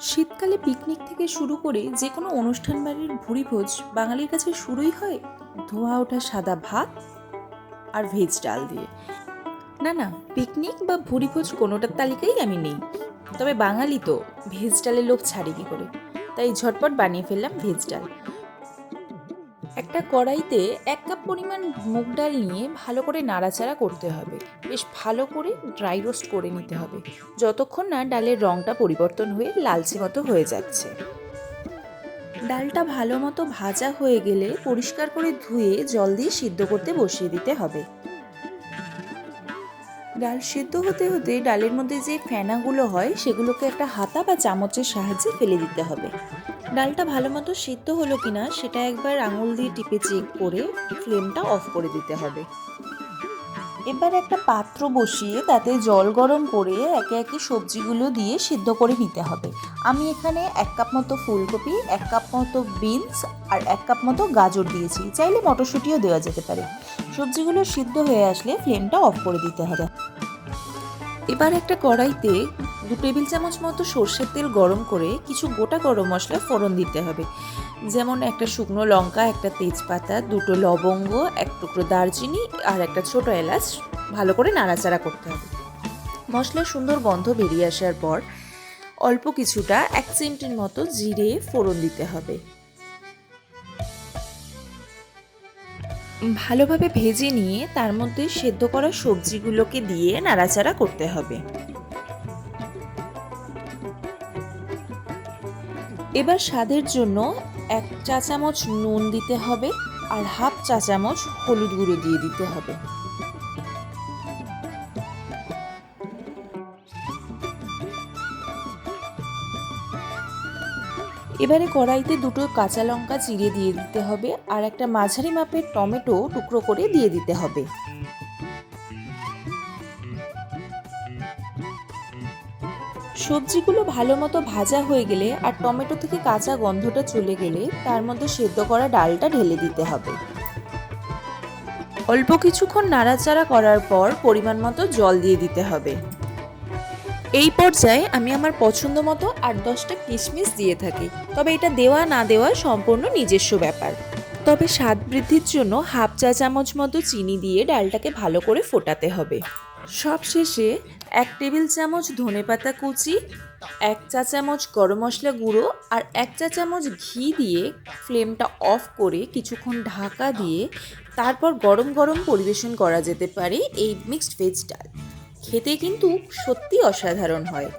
শীতকালে পিকনিক থেকে শুরু করে যে কোনো অনুষ্ঠান বাড়ির ভুরিভোজ বাঙালির কাছে শুরুই হয় ধোয়া ওঠা সাদা ভাত আর ভেজ ডাল দিয়ে। না না, পিকনিক বা ভুরিভোজ কোনোটার তালিকাই আমি নেই। তবে বাঙালি তো, ভেজ ডালের লোক ছাড়ে কি করে? তাই ঝটপট বানিয়ে ফেললাম ভেজ ডাল। একটা কড়াইতে এক কাপ পরিমাণ মুগ ডাল নিয়ে ভালো করে নাড়াচাড়া করতে হবে। বেশ ভালো করে ড্রাই রোস্ট করে নিতে হবে। যতক্ষণ না ডালের রঙটা পরিবর্তন হয়ে লালচে মতো হয়ে যাচ্ছে। ডালটা ভালো মতো ভাজা হয়ে গেলে পরিষ্কার করে ধুয়ে জল দিয়ে সিদ্ধ করতে বসিয়ে দিতে হবে। ডাল সিদ্ধ হতে হতে ডালের মধ্যে যে ফেনাগুলো হয়, সেগুলোকে একটা হাতা বা চামচের সাহায্যে ফেলে দিতে হবে। ডালটা ভালো মতো সিদ্ধ হলো কিনা সেটা একবার আঙুল দিয়ে টিপে চেক করে ফ্লেমটা অফ করে দিতে হবে। এবার একটা পাত্র বসিয়ে তাতে জল গরম করে একে একে সবজিগুলো দিয়ে সিদ্ধ করে নিতে হবে। আমি এখানে এক কাপ মতো ফুলকপি, এক কাপ মতো বিনস আর এক কাপ মতো গাজর দিয়েছি। চাইলে মটরশুঁটিও দেওয়া যেতে পারে। সবজিগুলো সিদ্ধ হয়ে আসলে ফ্লেমটা অফ করে দিতে হবে। এবার একটা কড়াইতে দু টেবিল চামচ মতো সর্ষের তেল গরম করে কিছু গোটা গরম মশলা ফোড়ন দিতে হবে। যেমন একটা শুকনো লঙ্কা, একটা তেজপাতা, দুটো লবঙ্গ, এক টুকরো দারচিনি আর একটা ছোট এলাচ ভালো করে নাড়াচাড়া করতে হবে। মশলার সুন্দর গন্ধ বেরিয়ে আসার পর অল্প কিছুটা এক চিমটির মতো জিরে ফোড়ন দিতে হবে। ভালোভাবে ভেজে নিয়ে তার মধ্যে সেদ্ধ করা সবজিগুলোকে দিয়ে নাড়াচাড়া করতে হবে। এবার স্বাদের জন্য এক চা চামচ নুন দিতে হবে আর হাফ চা চামচ হলুদ গুঁড়ো দিয়ে দিতে হবে। এবারে কড়াইতে দুটো কাঁচা লঙ্কা চিড়ে দিয়ে দিতে হবে আর একটা মাঝারি মাপের টমেটো টুকরো করে দিয়ে দিতে হবে। সবজিগুলো ভালো মতো ভাজা হয়ে গেলে আর টমেটো থেকে কাঁচা গন্ধটা চলে গেলে তার মধ্যে সেদ্ধ করা ডালটা ঢেলে দিতে হবে। অল্প কিছুক্ষণ নাড়াচাড়া করার পর পরিমাণ মতো জল দিয়ে দিতে হবে। এই পর্যায়ে আমি আমার পছন্দ মতো আট দশটা কিশমিশ দিয়ে থাকি, তবে এটা দেওয়া না দেওয়া সম্পূর্ণ নিজস্ব ব্যাপার। তবে স্বাদ বৃদ্ধির জন্য হাফ চা চামচ মতো চিনি দিয়ে ডালটাকে ভালো করে ফোটাতে হবে। সব শেষে এক টেবিল চামচ ধনে পাতা কুচি, এক চা চামচ গরম মশলা গুঁড়ো আর এক চা চামচ ঘি দিয়ে ফ্লেমটা অফ করে কিছুক্ষণ ঢাকা দিয়ে তারপর গরম গরম পরিবেশন করা যেতে পারে এই মিক্সড ভেজ ডাল। খেতে কিন্তু সত্যি অসাধারণ হয়।